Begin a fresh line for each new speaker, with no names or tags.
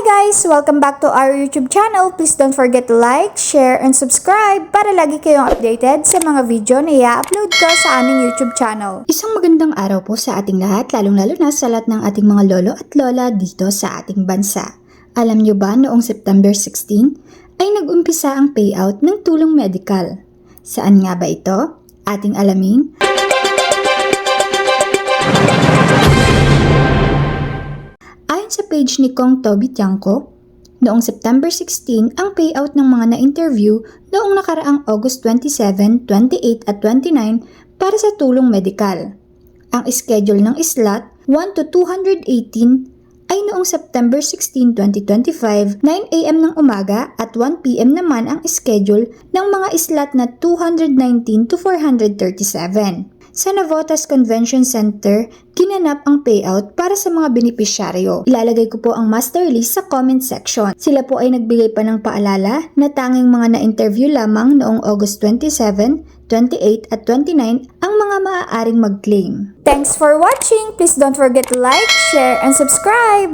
guys! Welcome back to our YouTube channel. Please don't forget to like, share, and subscribe para lagi kayong updated sa mga video na i-upload ko sa aming YouTube channel. Isang magandang araw po sa ating lahat, lalong-lalo na sa lahat ng ating mga lolo at lola dito sa ating bansa. Alam nyo ba noong September 16 ay nag-umpisa ang payout ng tulong medical. Saan nga ba ito? Ating alamin sa page ni Kong Toby Tiangco, noong September 16 ang payout ng mga na-interview noong nakaraang August 27, 28 at 29 para sa tulong medikal. Ang schedule ng slot 1 to 218 ay noong September 16, 2025, 9 a.m. ng umaga at 1 p.m. naman ang schedule ng mga slot na 219 to 437. Sa Navotas Convention Center, ginanap ang payout para sa mga benepisyaryo. Ilalagay ko po ang master list sa comment section. Sila po ay nagbigay pa ng paalala na tanging mga na-interview lamang noong August 27, 28 at 29 ang mga maaaring mag-claim. Thanks for watching! Please don't forget to like, share, and subscribe!